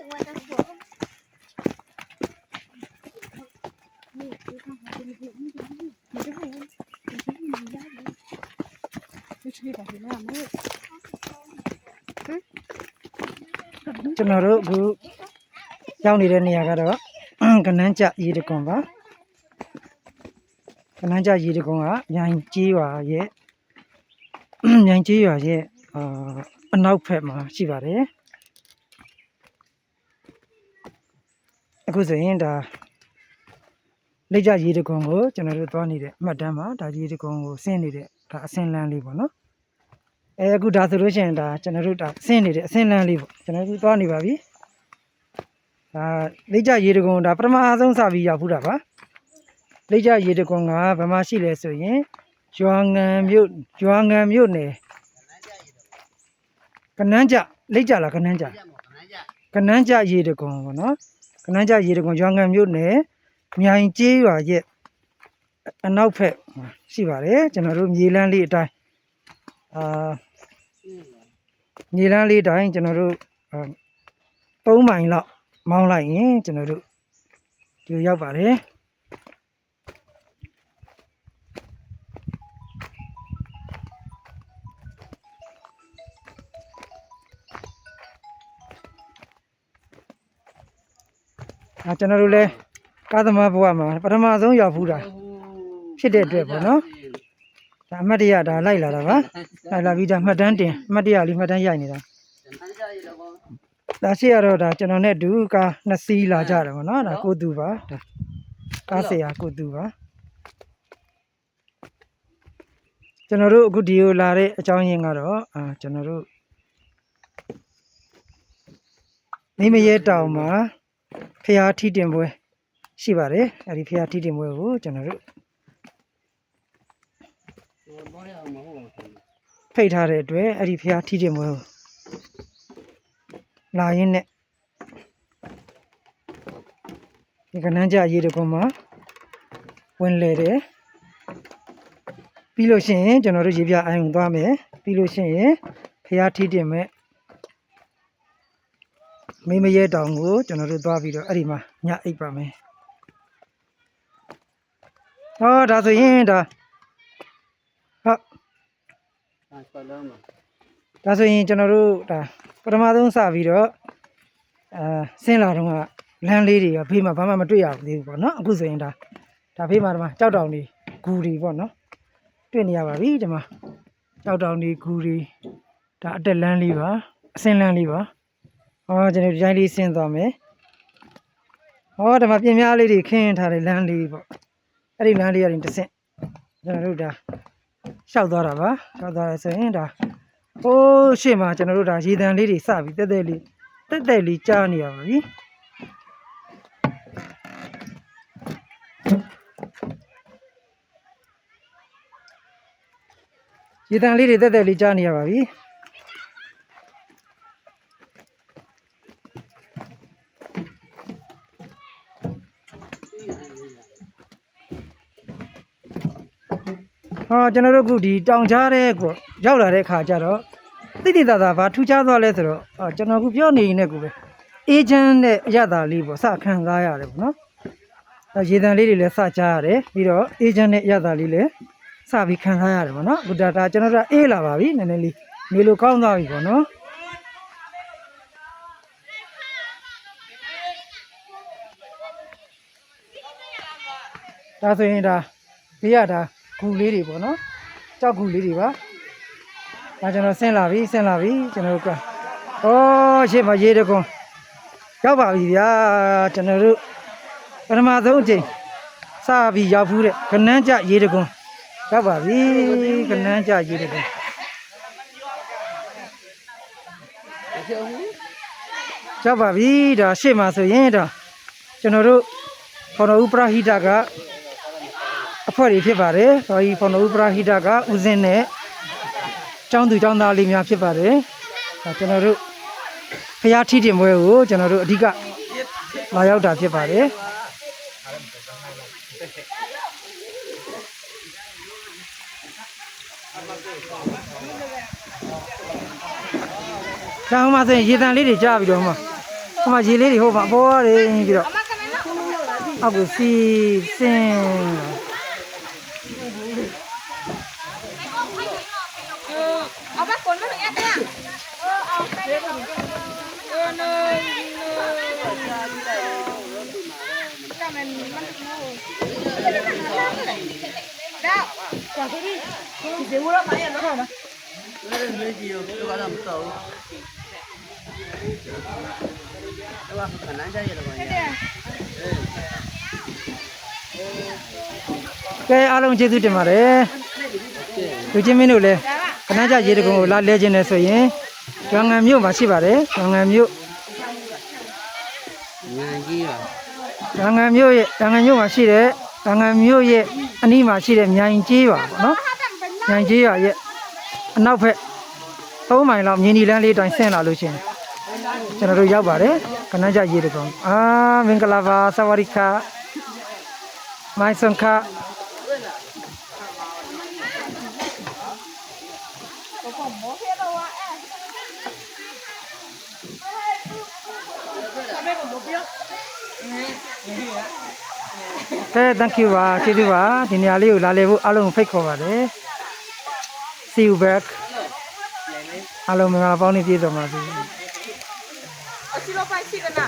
ถึงวันจะหัวนี่ดูข้างหลังเป็นแบบนี้ไม่ได้ไม่ได้ไม่ได้ไม่ใช่แบบนี้นะไม่ကျွန်တော်တို့အခုရောက်နေတဲ့နေရာကတော့ကနန်းကျရေတကွန်ပါကနန်းကျရေတကွန်ကမြိုင်ကျေးရွာရဲ့မြိုင်ကျေးရွာရဲ့အာအနောက်ဘက်မှာရှိပါတယ် အခုဆိုရင်ဒါလက်ကြရေတကွန်ကိုကျွန်တော်တို့သွားနေတဲ့အမှတ်တမ်းမှာဒါရေတကွန်ကိုဆင်းနေတဲ့ဒါအစင်းလန်းလေးပေါ့နော်အဲအခုဒါဆိုလို့ရှိရင်ဒါကျွန်တော်တို့ဒါဆင်းနေတဲ့အစင်းလန်းလေးပေါ့ကျွန်တော်တို့သွားနေပါပြီဒါလိကြရေတကွန်ဒါပထမအဆုံးစပြီးရောက်ဖူးတာပါလိကြရေတကွန်ကဘယ်မှာရှိလဲဆိုရင်ရွာငံမြို့ရွာငံမြို့နယ်ကနန်းကြလိကြလားကနန်းကြကနန်းကြရေတကွန်ပေါ့နော် ကနန်းကြရေတကွန်ရွာငံမြို့နယ်မြိုင်ကျေးရွာရဲ့အအနောက်ဘက်မှာရှိပါတယ်ကျွန်တော်တို့မြေလန်းလေးအတိုင်းအာမြေလန်းလေးအတိုင်းကျွန်တော်တို့အာ၃မိုင်လောက်မောင်းလိုက်ရင်ကျွန်တော်တို့ဒီကိုရောက်ပါတယ် အဲကျွန်တော်တို့လည်းကာသမာဘဝမှာပထမဆုံးရောက်ဖူးတာဖြစ်တဲ့အတွက်ပေါ့နော်ဒါအမှတ်တရဒါလိုက်လာတာပါလိုက်လာပြီးဒါမှတ်တမ်းတင်အမှတ်တရလေးမှတ်တမ်းရိုက်နေတာဒါရှိရတော့ဒါကျွန်တော်နဲ့ဒူကာနှစ်စီးလာကြတယ်ဗောနော်ဒါကိုသူပါဒါကားဆရာကိုသူပါကျွန်တော်တို့အခုဒီကိုလာတဲ့အကြောင်းရင်းကတော့အာကျွန်တော်တို့မိမရဲတောင်မှာ ဖျားထီတင်ပွဲရှိပါတယ်အဲဒီဖျားထီတင်ပွဲကိုကျွန်တော်တို့ဖိတ်ထားတဲ့အတွက်အဲ့ဒီဖျားထီတင်ပွဲကိုလာရင်းနဲ့ဒီကနန်းကြရေတကွန်မှာဝင်လေတယ်ပြီးလို့ရှိရင်ကျွန်တော်တို့ရေပြအိုင်ကိုသွားမယ်ပြီးလို့ရှိရင်ဖျားထီးတင်မဲ့ မိမရဲတောင်ကိုကျွန်တော်တို့သွားပြီးတော့အဲ့ဒီမှာညအိပ်ပါမယ်ဟောဒါဆိုရင်ဒါဟုတ်ဒါဆိုရင်ကျွန်တော်တို့ဒါပထမဆုံးစပြီးတော့အာဆင်းလာတော့ကလမ်းလေးတွေကဘေးမှာဘာမှမတွေ့ရသေးဘူးပေါ့နော်အခုဆိုရင်ဒါဒါဘေးမှာဒီမှာကြောက်တောင်တွေဂူတွေပေါ့နော်တွေ့နေရပါပြီဒီမှာကြောက်တောင်တွေဂူတွေဒါအတက်လမ်းလေးပါအဆင်းလမ်းလေးပါ ဟောကျွန်တော်ဒီတိုင်းလေးဆင်းသွားမယ်ဟောဒီမှာပြင်များလေးတွေခင်းထားတဲ့လမ်းလေးပေါ့အဲ့ဒီလမ်းလေးကနေတစ်ဆင့်ကျွန်တော်တို့ဒါရှောက်သွားတာပါရှောက်သွားရဆိုရင်ဒါဟိုးရှေ့မှာကျွန်တော်တို့ဒါရေတံလေးတွေစပြီးတက်တက်လေးတက်တက်လေးကြားနေရပါပြီရေတံလေးတွေတက်တက်လေးကြားနေရပါပြီ ဟောကျွန်တော်တို့အခုဒီတောင်ကြားတဲ့ကိုရောက်လာတဲ့ခါကျတော့တိတိတသာဘာထူးခြားသွားလဲဆိုတော့ဟောကျွန်တော်အခုပြောနေနေကိုပဲအေဂျင့်နဲ့အရသာလေးပေါ့စခံစားရတယ်ပေါ့နော်အဲရေတံလေးတွေလည်းစကြားရတယ်ပြီးတော့အေဂျင့်နဲ့အရသာလေးလည်းစပြီးခံစားရတယ်ပေါ့နော်အခုဒါဒါကျွန်တော်တို့အေးလာပါပြီနည်းနည်းလေးနေလို့ကောင်းသွားပြီပေါ့နော်ဒါဆိုရင်ဒါဘေးရတာ ဂူလေးတွေပေါ့နော်ကြောက်ဂူလေးတွေပါဒါကျွန်တော်ဆင်းလာပြီဆင်းလာပြီကျွန်တော်တို့ကဩရှေ့မှာရေတကွန်ရောက်ပါပြီဗျာကျွန်တော်တို့ပထမဆုံးအချိန်စပြီးရောက်ဖူးတဲ့ကနန်းကြရေတကွန်ရောက်ပါပြီကနန်းကြရေတကွန်ရောက်ပါပြီဒါရှေ့မှာဆိုရင်ဒါကျွန်တော်တို့ခေါတော်ဦးပရဟိတက အဖွဲ့တွေဖြစ်ပါတယ်။တော်ကြီးဖော်နိုဦးပရာဟိတကဦးစင်းနဲ့ကျောင်းသူကျောင်းသားလေးများဖြစ်ပါတယ်။ဒါကျွန်တော်တို့ဖျားထီးတင်ပွဲကိုကျွန်တော်တို့အဓိကလာရောက်တာဖြစ်ပါတယ်။ကျောင်းမှာဆိုရင်ရေတံလေးတွေကြားပြီးတော့မှဟိုမှာရေလေးတွေဟိုမှာအပေါ်ကနေပြီးတော့အောက်ကိုစီးဆင်း apa kon kan mah ya teh Kayak alam jadi mana? Tujuh minit deh. ခဏကြရေတကုံကိုလာလဲခြင်းနဲ့ဆိုရင်ကျောင်းငံမြို့မှာရှိပါတယ်ကျောင်းငံမြို့ငံကြီးပါကျောင်းငံမြို့ရဲ့ကျောင်းငံမြို့မှာရှိတဲ့ကျောင်းငံမြို့ရဲ့အနီးမှာရှိတဲ့မြိုင်ကြီးပါပေါ့နော်မြိုင်ကြီးရရဲ့အနောက်ဘက်၃မိုင်လောက်မြင်းဒီလမ်းလေးတိုင်းဆင်းလာလို့ရှင်ကျွန်တော်တို့ရောက်ပါတယ်ခဏကြရေတကုံအာမင်္ဂလာပါသဝရိခမိုင်စံခ တဲ့ thank you ပါကျေးဇူးပါဒီနေရာလေးကိုလာလေဖို့အားလုံးဖိတ်ခေါ်ပါတယ် see you back အားလုံးမင်္ဂလာပေါင်းနေပြည့်စုံပါစေအစီလိုပိုင်ရှိကနာ